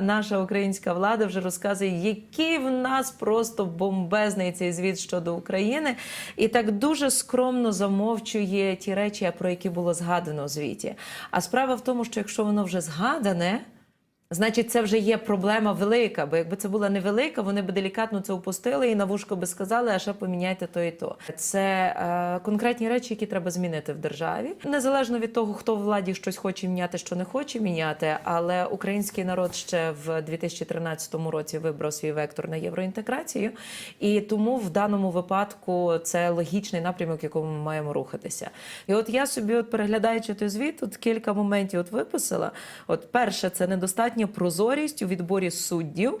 Наша українська влада вже розказує, який в нас просто бомбезний цей звіт щодо України, і так дуже скромно замовчує ті речі, про які було згадано у звіті. А справа в тому, що якщо воно вже згадане. Значить, це вже є проблема велика, бо якби це була невелика, вони би делікатно це опустили і на вушко би сказали, а ще поміняйте то і то. Це е, конкретні речі, які треба змінити в державі, незалежно від того, хто в владі щось хоче міняти, що не хоче міняти. Але український народ ще в 2013 році вибрав свій вектор на євроінтеграцію, і тому в даному випадку це логічний напрямок, якому ми маємо рухатися. І от я собі, от переглядаючи той звіт, тут кілька моментів от виписала. От перше, це недостатня прозорість у відборі суддів.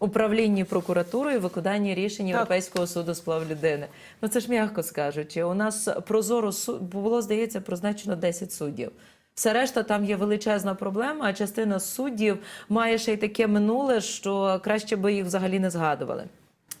Управлінні прокуратурою виконання рішень Європейського суду з прав людини. Ну це ж м'яко скажучи. У нас прозоро було здається призначено 10 суддів. Все решта там є величезна проблема, а частина суддів має ще й таке минуле, що краще би їх взагалі не згадували.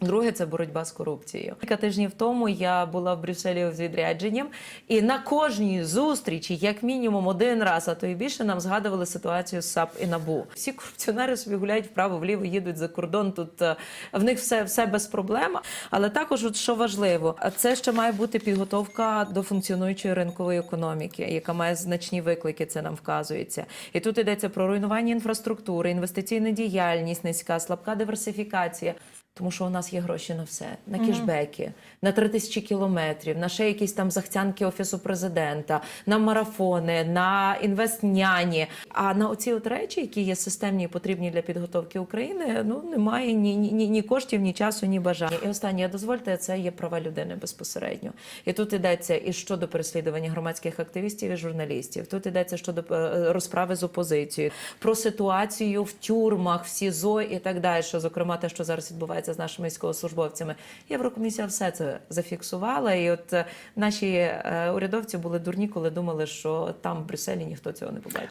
Друге це боротьба з корупцією. Кілька тижнів тому я була в Брюсселі з відрядженням, і на кожній зустрічі, як мінімум один раз, а то і більше, нам згадували ситуацію з САП і НАБУ. Всі корупціонери собі гуляють вправо-вліво, їдуть за кордон. Тут е, в них все, все без проблем. Але також, от що важливо, це ще має бути підготовка до функціонуючої ринкової економіки, яка має значні виклики. Це нам вказується. І тут йдеться про руйнування інфраструктури, інвестиційна діяльність, низька, слабка диверсифікація. Тому що у нас є гроші на все: на кішбеки, на три тисячі кілометрів, на ще якісь там захцянки офісу президента, на марафони, на інвестняні. А на оці от речі, які є системні і потрібні для підготовки України, ну немає ні, ні, ні, ні коштів, ні часу, ні бажання. І останнє, дозвольте, це є права людини безпосередньо. І тут йдеться і щодо переслідування громадських активістів і журналістів. Тут йдеться щодо е, розправи з опозицією, про ситуацію в тюрмах, в СІЗО і так далі. Що, зокрема, те, що зараз відбувається з нашими військовослужбовцями. Єврокомісія все це зафіксувала. І от е, наші е, урядовці були дурні, коли думали, що там в Брюсселі ніхто цього не побачить.